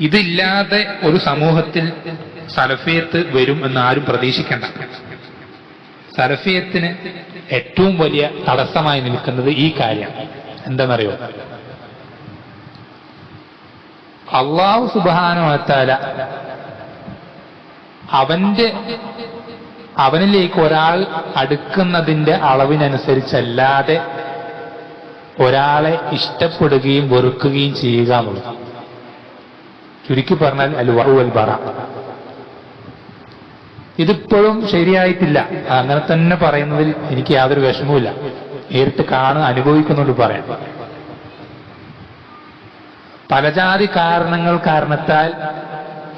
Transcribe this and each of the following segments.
ഇതില്ലാതെ ഒരു സമൂഹത്തിൽ സലഫിയത്ത് വരും എന്ന് ആരും പ്രതീക്ഷിക്കേണ്ട. സലഫിയത്തിന് ഏറ്റവും വലിയ തടസ്സമായി നിൽക്കുന്നത് ഈ കാര്യം. എന്താണെന്നറിയോ? അള്ളാഹു സുബാനുവത്താല അവന്റെ അവനിലേക്ക് ഒരാൾ അടുക്കുന്നതിന്റെ അളവിനനുസരിച്ചല്ലാതെ ഒരാളെ ഇഷ്ടപ്പെടുകയും വെറുക്കുകയും ചെയ്യുക എന്നുള്ളത് ചുരുക്കി പറഞ്ഞാൽ അൽ വഹുവൽ ബറ. ഇതിപ്പോഴും ശരിയായിട്ടില്ല. അങ്ങനെ തന്നെ പറയുന്നതിൽ എനിക്ക് യാതൊരു വിഷമവുമില്ല. നേരിട്ട് കാണുക അനുഭവിക്കുന്നുണ്ട് പറയാം. പലജാതി കാരണങ്ങൾ കാരണത്താൽ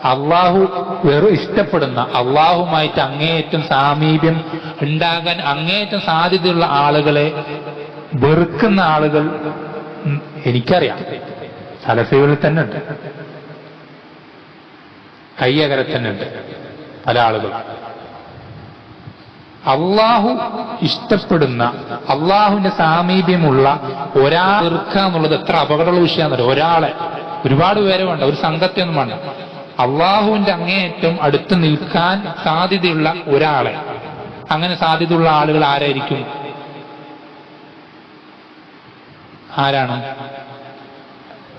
അള്ളാഹു വെറും ഇഷ്ടപ്പെടുന്ന അള്ളാഹുമായിട്ട് അങ്ങേയറ്റം സാമീപ്യം ഉണ്ടാകാൻ അങ്ങേയറ്റം സാധ്യതയുള്ള ആളുകളെ വെറുക്കുന്ന ആളുകൾ എനിക്കറിയാം. സലഫികളിൽ തന്നെ ഉണ്ട്. കയ്യകരെ തന്നെ ഉണ്ട് പല ആളുകൾ അള്ളാഹു ഇഷ്ടപ്പെടുന്ന അള്ളാഹുവിന്റെ സാമീപ്യമുള്ള ഒരാൾ തീർക്കുക എന്നുള്ളത് എത്ര അപകടമുള്ള വിഷയമാണെന്നറിയോ? ഒരാളെ. ഒരുപാട് പേരെ വേണ്ട ഒരു സംഘത്തെ ഒന്നും വേണ്ട. അള്ളാഹുവിന്റെ അങ്ങേയറ്റം അടുത്ത് നിൽക്കാൻ സാധ്യതയുള്ള ഒരാളെ. അങ്ങനെ സാധ്യതയുള്ള ആളുകൾ ആരായിരിക്കും? ആരാണ്?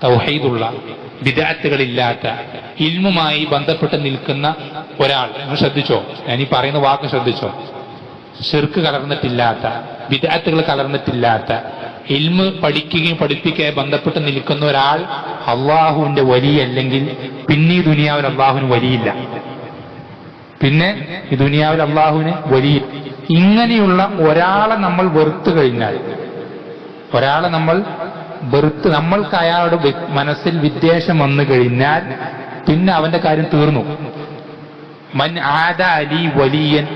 തൗഹീദുള്ള വിദാത്തുകളില്ലാത്ത ഇൽമുമായി ബന്ധപ്പെട്ട് നിൽക്കുന്ന ഒരാൾ. നിങ്ങൾ ശ്രദ്ധിച്ചോ? ഞാൻ ഈ പറയുന്ന വാക്ക് ശ്രദ്ധിച്ചോ? ഷിർക്ക് കലർന്നിട്ടില്ലാത്ത വിദാത്തുകൾ കലർന്നിട്ടില്ലാത്ത ഇൽമ് പഠിക്കുകയും പഠിപ്പിക്കുകയും ബന്ധപ്പെട്ട് നിൽക്കുന്ന ഒരാൾ അള്ളാഹുവിന്റെ വലിയല്ലെങ്കിൽ പിന്നെ ഈ ദുനിയാവിൽ അള്ളാഹുവിന് വലിയില്ല. പിന്നെ ഈ ദുനിയാവിൽ അള്ളാഹുവിന് വലിയ ഇങ്ങനെയുള്ള ഒരാളെ നമ്മൾ വെറുത്തു കഴിഞ്ഞാൽ ഒരാളെ നമ്മൾ വെറുത്ത് നമ്മൾക്ക് അയാളുടെ മനസ്സിൽ വിദ്വേഷം വന്നു കഴിഞ്ഞാൽ പിന്നെ അവന്റെ കാര്യം തീർന്നു. മൻ വലിയൻ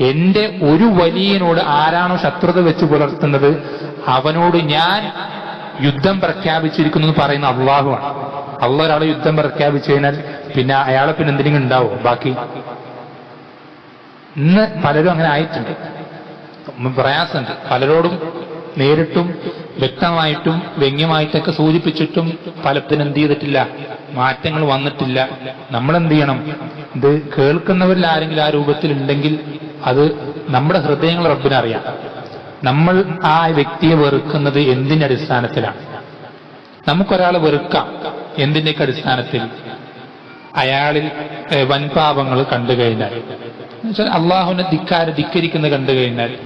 എന്റെ ഒരു വലിയനോട് ആരാണോ ശത്രുത വെച്ച് പുലർത്തുന്നത് അവനോട് ഞാൻ യുദ്ധം പ്രഖ്യാപിച്ചിരിക്കുന്നു എന്ന് പറയുന്ന അള്ളാഹുവാണ് അള്ളാഹ് ഒരാളെ യുദ്ധം പ്രഖ്യാപിച്ചു കഴിഞ്ഞാൽ പിന്നെ അയാളെ പിന്നെ എന്തെങ്കിലും ഉണ്ടാവും? ബാക്കി ഇന്ന് പലരും അങ്ങനെ ആയിട്ടുണ്ട്. പ്രയാസമുണ്ട്. പലരോടും നേരിട്ടും വ്യക്തമായിട്ടും വ്യംഗ്യമായിട്ടൊക്കെ സൂചിപ്പിച്ചിട്ടും പലപ്പോഴും എന്ത് ചെയ്തിട്ടില്ല? മാറ്റങ്ങൾ വന്നിട്ടില്ല. നമ്മൾ എന്ത് ചെയ്യണം? ഇത് കേൾക്കുന്നവരിൽ ആരെങ്കിലും ആ രൂപത്തിലുണ്ടെങ്കിൽ അത് നമ്മുടെ ഹൃദയങ്ങൾ റബ്ബിനറിയാം നമ്മൾ ആ വ്യക്തിയെ വെറുക്കുന്നത് എന്തിന്റെ അടിസ്ഥാനത്തിലാണ്? നമുക്കൊരാളെ വെറുക്കാം എന്തിന്റെയൊക്കെ അടിസ്ഥാനത്തിൽ? അയാളിൽ വൻപാപങ്ങൾ കണ്ടു കഴിഞ്ഞാൽ. അള്ളാഹുവിനെ ധിക്കാര ധിക്കരിക്കുന്നത് കണ്ടു കഴിഞ്ഞാൽ.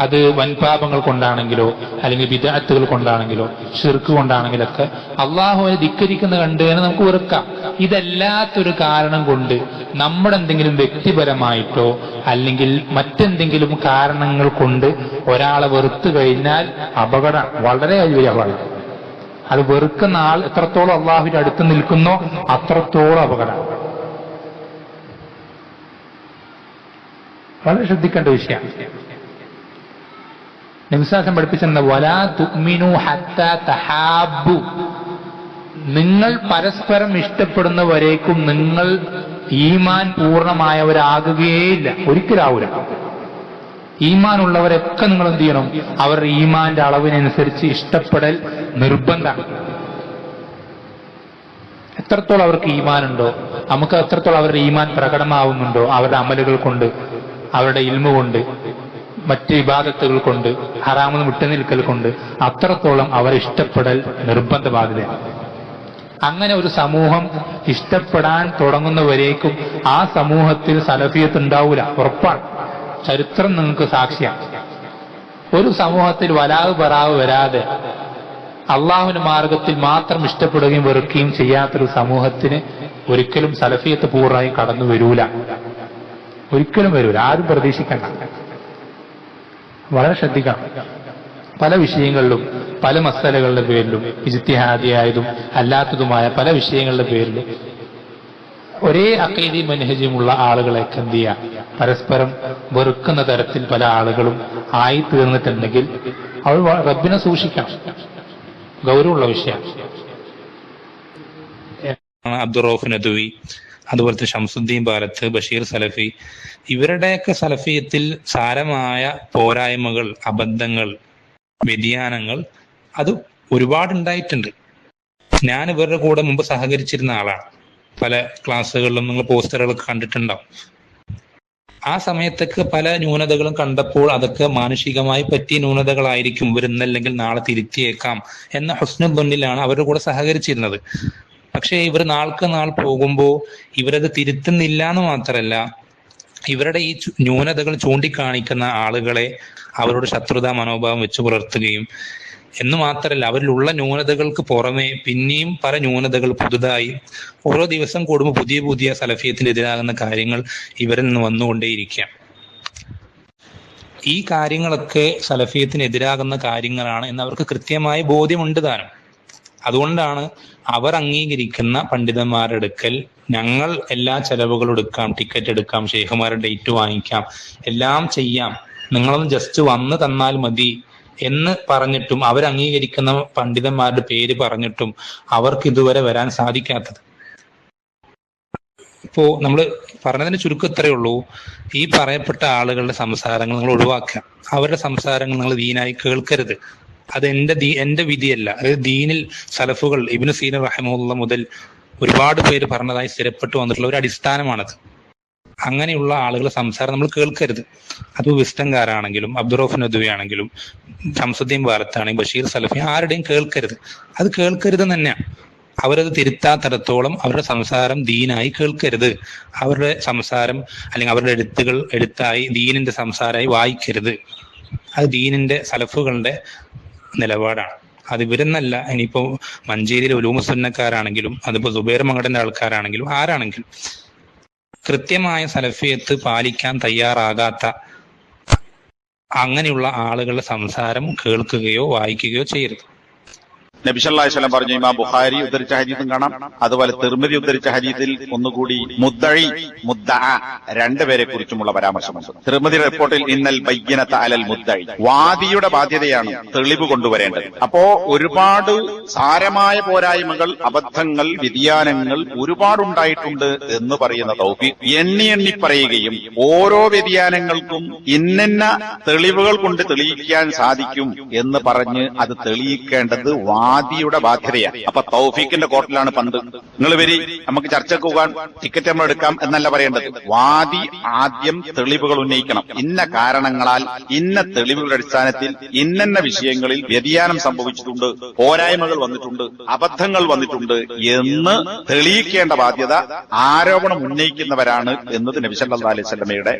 അത് വൻപാപങ്ങൾ കൊണ്ടാണെങ്കിലോ അല്ലെങ്കിൽ വിദാത്തുകൾ കൊണ്ടാണെങ്കിലോ ഷിർക്ക് കൊണ്ടാണെങ്കിലൊക്കെ അള്ളാഹുവിനെ ധിക്കരിക്കുന്ന കണ്ട് കഴിഞ്ഞാൽ നമുക്ക് വെറുക്കാം. ഇതല്ലാത്തൊരു കാരണം കൊണ്ട് നമ്മുടെ എന്തെങ്കിലും വ്യക്തിപരമായിട്ടോ അല്ലെങ്കിൽ മറ്റെന്തെങ്കിലും കാരണങ്ങൾ കൊണ്ട് ഒരാളെ വെറുത്തു കഴിഞ്ഞാൽ അപകടം വളരെ വലിയ അപകടം. അത് വെറുക്കുന്ന ആൾ എത്രത്തോളം അള്ളാഹുവിന്റെ അടുത്ത് നിൽക്കുന്നോ അത്രത്തോളം അപകടം. വളരെ ശ്രദ്ധിക്കേണ്ട വിഷയമാണ് നിമിസാസം പഠിപ്പിച്ചെന്ന വലാ തുമിനു ഹത്ത തഹാബു നിങ്ങൾ പരസ്പരം ഇഷ്ടപ്പെടുന്നവരേക്കും നിങ്ങൾ ഈമാൻ പൂർണമായവരാകുകയേയില്ല ഒരിക്കലാവൂല. ഈമാൻ ഉള്ളവരൊക്കെ നിങ്ങൾ എന്ത് ചെയ്യണം? അവരുടെ ഈമാന്റെ അളവിനനുസരിച്ച് ഇഷ്ടപ്പെടൽ നിർബന്ധമാണ്. എത്രത്തോളം അവർക്ക് ഈമാനുണ്ടോ? നമുക്ക് എത്രത്തോളം അവരുടെ ഈമാൻ പ്രകടമാവുന്നുണ്ടോ? അവരുടെ അമലുകൾ കൊണ്ട് അവരുടെ ഇൽമ കൊണ്ട് മറ്റ് വിവാദത്തുകൾ കൊണ്ട് ഹറാമെന്ന് വിട്ടുനിൽക്കൽ കൊണ്ട് അത്രത്തോളം അവരെ ഇഷ്ടപ്പെടൽ നിർബന്ധ അങ്ങനെ ഒരു സമൂഹം ഇഷ്ടപ്പെടാൻ തുടങ്ങുന്നവരേക്കും ആ സമൂഹത്തിൽ സലഫിയത്ത് ഉണ്ടാവൂല. ഉറപ്പാണ്. ചരിത്രം നിങ്ങൾക്ക് സാക്ഷിയാണ് ഒരു സമൂഹത്തിൽ വലാവ് പറാവ് വരാതെ അള്ളാഹുവിന്റെ മാർഗത്തിൽ മാത്രം ഇഷ്ടപ്പെടുകയും വെറുക്കുകയും ചെയ്യാത്തൊരു സമൂഹത്തിന് ഒരിക്കലും സലഫിയത്ത് പൂർണമായും കടന്നു വരൂല. ഒരിക്കലും വരൂല. ആരും പ്രതീക്ഷിക്കണ്ട. വളരെ ശ്രദ്ധിക്കാം. പല വിഷയങ്ങളിലും പല മസലകളുടെ പേരിലും ഇജിത്തിഹാദിയായതും അല്ലാത്തതുമായ പല വിഷയങ്ങളുടെ പേരിലും ഒരേ അക്കൈതി മനഹജുമുള്ള ആളുകളെയൊക്കെ എന്ത് ചെയ്യാം? പരസ്പരം വെറുക്കുന്ന തരത്തിൽ പല ആളുകളും ആയി തീർന്നിട്ടുണ്ടെങ്കിൽ അവൾ റബ്ബിനെ സൂക്ഷിക്കണം ഗൗരവമുള്ള വിഷയം. അബ്ദുറൌഫ് നദുവി. അതുപോലെ തന്നെ ഷംസുദ്ദീൻ ബാലത്ത് ബഷീർ സലഫി ഇവരുടെയൊക്കെ സലഫിയത്തിൽ സാരമായ പോരായ്മകൾ അബദ്ധങ്ങൾ വ്യതിയാനങ്ങൾ അത് ഒരുപാടുണ്ടായിട്ടുണ്ട്. ഞാൻ ഇവരുടെ കൂടെ മുമ്പ് സഹകരിച്ചിരുന്ന ആളാണ്. പല ക്ലാസ്സുകളിലും നിങ്ങൾ പോസ്റ്ററുകളൊക്കെ കണ്ടിട്ടുണ്ടാവും. ആ സമയത്തൊക്കെ പല ന്യൂനതകളും കണ്ടപ്പോൾ അതൊക്കെ മാനുഷികമായി പറ്റിയ ന്യൂനതകളായിരിക്കും ഇവർ ഇന്നല്ലെങ്കിൽ നാളെ തിരുത്തിയേക്കാം എന്ന ഹുസ്നുബന്നിലാണ് അവരുടെ കൂടെ സഹകരിച്ചിരുന്നത്. പക്ഷേ ഇവർ നാൾക്ക് നാൾ പോകുമ്പോൾ ഇവരത് തിരുത്തുന്നില്ല എന്ന് മാത്രമല്ല ഇവരുടെ ഈ ന്യൂനതകൾ ചൂണ്ടിക്കാണിക്കുന്ന ആളുകളെ അവരോട് ശത്രുതാ മനോഭാവം വെച്ച് പുലർത്തുകയും എന്ന് മാത്രമല്ല അവരിലുള്ള ന്യൂനതകൾക്ക് പുറമെ പിന്നെയും പല ന്യൂനതകൾ പുതുതായി ഓരോ ദിവസം കൂടുമ്പോൾ പുതിയ പുതിയ സലഫിയത്തിനെതിരാകുന്ന കാര്യങ്ങൾ ഇവരിൽ നിന്ന് വന്നുകൊണ്ടേയിരിക്കാം. ഈ കാര്യങ്ങളൊക്കെ സലഫിയത്തിനെതിരാകുന്ന കാര്യങ്ങളാണ് എന്ന് അവർക്ക് കൃത്യമായ ബോധ്യമുണ്ട് താനും. അതുകൊണ്ടാണ് അവർ അംഗീകരിക്കുന്ന പണ്ഡിതന്മാരുടെ അടുക്കൽ ഞങ്ങൾ എല്ലാ ചെലവുകളും എടുക്കാം ടിക്കറ്റ് എടുക്കാം ഷെയ്ഖുമാരുടെ ഡേറ്റ് വാങ്ങിക്കാം എല്ലാം ചെയ്യാം. നിങ്ങളൊന്ന് ജസ്റ്റ് വന്ന് തന്നാൽ മതി എന്ന് പറഞ്ഞിട്ടും അവർ അംഗീകരിക്കുന്ന പണ്ഡിതന്മാരുടെ പേര് പറഞ്ഞിട്ടും അവർക്ക് ഇതുവരെ വരാൻ സാധിക്കാത്തത്. ഇപ്പോ നമ്മൾ പറഞ്ഞതിന് ചുരുക്കം ഇത്രയേ ഉള്ളൂ. ഈ പറയപ്പെട്ട ആളുകളുടെ സംസാരങ്ങൾ നിങ്ങൾ ഒഴിവാക്കുക. അവരുടെ സംസാരങ്ങൾ നിങ്ങൾ വീണായി കേൾക്കരുത്. അത് എന്റെ എന്റെ വിധിയല്ല. അതായത് ദീനിൽ സലഫുകൾ ഇബിന് സീന റഹമുള്ള മുതൽ ഒരുപാട് പേര് പറഞ്ഞതായി സ്ഥിരപ്പെട്ടു വന്നിട്ടുള്ള ഒരു അടിസ്ഥാനമാണത്. അങ്ങനെയുള്ള ആളുകളുടെ സംസാരം നമ്മൾ കേൾക്കരുത്. അത് വിസ്റ്റംകാരാണെങ്കിലും അബ്ദുറോഫ് നദുവി ആണെങ്കിലും ഷംസുദ്ദീൻ ഭാരത്താണെങ്കിലും ബഷീർ സലഫി ആരുടെയും കേൾക്കരുത്. അത് കേൾക്കരുത് തന്നെയാണ് അവരത് തിരുത്താത്തരത്തോളം അവരുടെ സംസാരം ദീനായി കേൾക്കരുത്. അവരുടെ സംസാരം അല്ലെങ്കിൽ അവരുടെ എഴുത്തുകൾ എഴുത്തായി ദീനിന്റെ സംസാരമായി വായിക്കരുത്. അത് ദീനിന്റെ സലഫുകളുടെ നിലപാടാണ്. അത് ഇവരെന്നല്ല ഇനിയിപ്പോ മഞ്ചേരിയിലെ ഉലൂമുസുന്നക്കാരാണെങ്കിലും അതിപ്പോ സുബൈർ മങ്കടന്റെ ആൾക്കാരാണെങ്കിലും ആരാണെങ്കിലും കൃത്യമായ സലഫിയത്ത് പാലിക്കാൻ തയ്യാറാകാത്ത അങ്ങനെയുള്ള ആളുകളുടെ സംസാരം കേൾക്കുകയോ വായിക്കുകയോ ചെയ്യരുത്. നബിസല്ലാസ്ലം പറഞ്ഞു ഇമാം ബുഖാരി ഉദ്ധരിച്ച ഹരീതും കാണാം. അതുപോലെ തിർമിതി ഉദ്ധരിച്ച ഹദീസിൽ ഒന്നുകൂടി മുദ്ദഴി മുദ്ദ രണ്ടുപേരെ കുറിച്ചുമുള്ള പരാമർശമുണ്ട്. തിർമിതി റിപ്പോർട്ടിൽ ഇന്നൽ ബയ്യനത്ത അലൽ മുദ്ദഴി വാദിയുടെ ബാധ്യതയാണ് തെളിവ് കൊണ്ടുവരേണ്ടത്. അപ്പോ ഒരുപാട് സാരമായ പോരായ്മകൾ അബദ്ധങ്ങൾ വ്യതിയാനങ്ങൾ ഒരുപാടുണ്ടായിട്ടുണ്ട് എന്ന് പറയുന്ന തൗഫി എണ്ണി എണ്ണി പറയുകയും ഓരോ വ്യതിയാനങ്ങൾക്കും ഇന്നിന്ന തെളിവുകൾ കൊണ്ട് തെളിയിക്കാൻ സാധിക്കും എന്ന് പറഞ്ഞ് അത് തെളിയിക്കേണ്ടത് വാദിയുടെ ബാധ്യതയാണ് അപ്പൊ തൗഫീഖിന്റെ കോർട്ടിലാണ് പന്ത്. നിങ്ങൾ വരി നമുക്ക് ചർച്ചയ്ക്ക് പോകാൻ ടിക്കറ്റ് നമ്മൾ എടുക്കാം എന്നല്ല പറയേണ്ടത്. വാദി ആദ്യം തെളിവുകൾ ഉന്നയിക്കണം. ഇന്ന കാരണങ്ങളാൽ ഇന്ന തെളിവുകളുടെ അടിസ്ഥാനത്തിൽ ഇന്നന്ന വിഷയങ്ങളിൽ വ്യതിയാനം സംഭവിച്ചിട്ടുണ്ട് പോരായ്മകൾ വന്നിട്ടുണ്ട് അബദ്ധങ്ങൾ വന്നിട്ടുണ്ട് എന്ന് തെളിയിക്കേണ്ട ബാധ്യത ആരോപണം ഉന്നയിക്കുന്നവരാണ് എന്നത് നബിസല്ലാ അലൈഹി സ്വലമയുടെ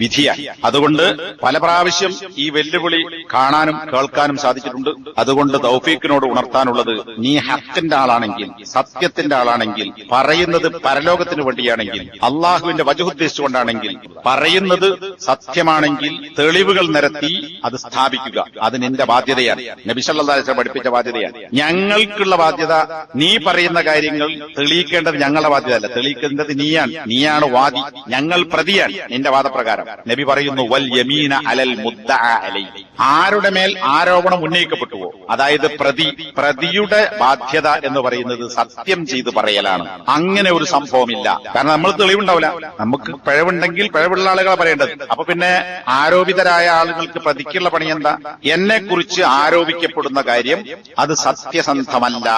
വിധിയാണ് അതുകൊണ്ട് പല പ്രാവശ്യം ഈ വെല്ലുവിളി കാണാനും കേൾക്കാനും സാധിച്ചിട്ടുണ്ട്. അതുകൊണ്ട് തൗഫീഖിനോട് ഉണർത്താനുള്ളത് നീ ഹത്തിന്റെ ആളാണെങ്കിൽ സത്യത്തിന്റെ ആളാണെങ്കിൽ പറയുന്നത് പരലോകത്തിന് വേണ്ടിയാണെങ്കിൽ അള്ളാഹുവിന്റെ വജുദ്ദേശിച്ചുകൊണ്ടാണെങ്കിൽ പറയുന്നത് സത്യമാണെങ്കിൽ തെളിവുകൾ നിരത്തി അത് സ്ഥാപിക്കുക. അത് നിന്റെ ബാധ്യതയാണ്. നബിസല്ലാസ് പഠിപ്പിച്ച ബാധ്യതയാണ്. ഞങ്ങൾക്കുള്ള ബാധ്യത നീ പറയുന്ന കാര്യങ്ങൾ തെളിയിക്കേണ്ടത് ഞങ്ങളുടെ ബാധ്യതയല്ല. തെളിയിക്കേണ്ടത് നീയാണ്. നീയാണ് വാദി. ഞങ്ങൾ പ്രതിയാണ്. നിന്റെ വാദപ്രകാരം. നബി പറയുന്നു വൽ യമീന അലൽ മുദ്ദ അലൈ ആരുടെ മേൽ ആരോപണം ഉന്നയിക്കപ്പെട്ടുവോ അതായത് പ്രതി പ്രതിയുടെ ബാധ്യത എന്ന് പറയുന്നത് സത്യം ചെയ്ത് പറയലാണ്. അങ്ങനെ ഒരു സംഭവമില്ല. കാരണം നമ്മൾ തെളിവുണ്ടാവില്ല. നമുക്ക് പിഴവുണ്ടെങ്കിൽ പിഴവുള്ള ആളുകളെ പറയേണ്ടത്. അപ്പൊ പിന്നെ ആരോപിതരായ ആളുകൾക്ക് പ്രതിക്കുള്ള പണി എന്താ? എന്നെ കുറിച്ച് ആരോപിക്കപ്പെടുന്ന കാര്യം അത് സത്യസന്ധമല്ല.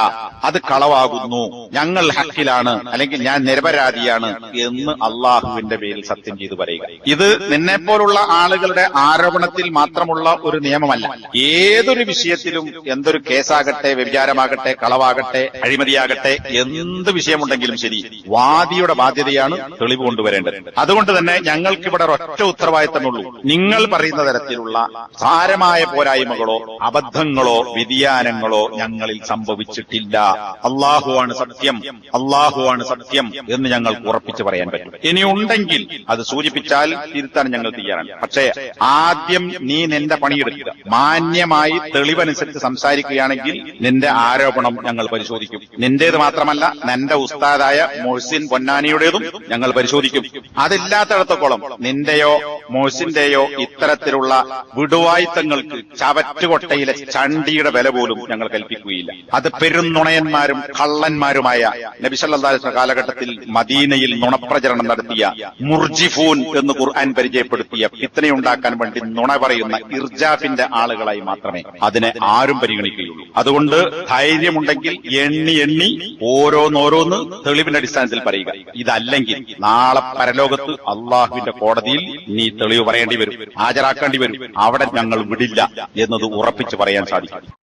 അത് കളവാകുന്നു. ഞങ്ങൾ ഹക്കിലാണ്. അല്ലെങ്കിൽ ഞാൻ നിരപരാധിയാണ് എന്ന് അള്ളാഹുവിന്റെ പേരിൽ സത്യം ചെയ്ത് പറയുക. ഇത് നിന്നെ പോലുള്ള ആളുകളുടെ ആരോപണത്തിൽ മാത്രമുള്ള ഒരു നിയമമല്ല. ഏതൊരു വിഷയത്തിലും എന്തൊരു കേസാകട്ടെ വ്യഭിചാരമാകട്ടെ കളവാകട്ടെ അഴിമതിയാകട്ടെ എന്ത് വിഷയമുണ്ടെങ്കിലും ശരി വാദിയുടെ ബാധ്യതയാണ് തെളിവ് കൊണ്ടുവരേണ്ടത്. അതുകൊണ്ട് തന്നെ ഞങ്ങൾക്ക് ഇവിടെ ഒറ്റ ഉത്തരവാദിത്തമുള്ളൂ നിങ്ങൾ പറയുന്ന തരത്തിലുള്ള സാരമായ പോരായ്മകളോ അബദ്ധങ്ങളോ വ്യതിയാനങ്ങളോ ഞങ്ങളിൽ സംഭവിച്ചിട്ടില്ല. അള്ളാഹുവാണ് സത്യം അള്ളാഹുവാണ് സത്യം എന്ന് ഞങ്ങൾ ഉറപ്പിച്ചു പറയാൻ പറ്റും. ഇനി ഉണ്ടെങ്കിൽ അത് സൂചിപ്പിച്ചാൽ തിരുത്താൻ ഞങ്ങൾ തയ്യാറാണ്. പക്ഷേ ആദ്യം നീ നിന്റെ പണിയെടുക്കുക മാന്യമായി തെളിവനുസരിച്ച് സംസാരിക്കുകയാണെങ്കിൽ നിന്റെ ആരോപണം ഞങ്ങൾ പരിശോധിക്കും. നിന്റേത് മാത്രമല്ല നിന്റെ ഉസ്താദായ മൊഹ്സിൻ പൊന്നാനിയുടേതും ഞങ്ങൾ പരിശോധിക്കും. അതില്ലാത്തടത്തോളം നിന്റെയോ മൊഹ്സിന്റെയോ ഇത്തരത്തിലുള്ള വിടുവായുത്തങ്ങൾക്ക് ചവറ്റുകൊട്ടയിലെ ചണ്ടിയുടെ വില പോലും ഞങ്ങൾ കൽപ്പിക്കുകയില്ല. അത് പെരുന്നുണയന്മാരും കള്ളന്മാരുമായ നബിസല്ലാസ് കാലഘട്ടത്തിൽ മദീനയിൽ നുണപ്രചരണം നടത്തിയ മുർജിഫൂൻ എന്ന് ഖുർആൻ പരിചയപ്പെടുത്തിയ ഫിത്തനയുണ്ടാക്കാൻ വേണ്ടി നുണ പറയുന്ന ഇർജ ഇർജാഫിന്റെ ആളുകളായി മാത്രമേ അതിനെ ആരും പരിഗണിക്കുകയുള്ളൂ. അതുകൊണ്ട് ധൈര്യമുണ്ടെങ്കിൽ എണ്ണി എണ്ണി ഓരോന്നോരോന്ന് തെളിവിന്റെ അടിസ്ഥാനത്തിൽ പറയുക. ഇതല്ലെങ്കിൽ നാളെ പരലോകത്ത് അള്ളാഹുവിന്റെ കോടതിയിൽ നീ തെളിവ് പറയേണ്ടി വരും. ഹാജരാക്കേണ്ടി വരും. അവിടെ ഞങ്ങൾ വിടില്ല എന്നത് ഉറപ്പിച്ചു പറയാൻ സാധിക്കും.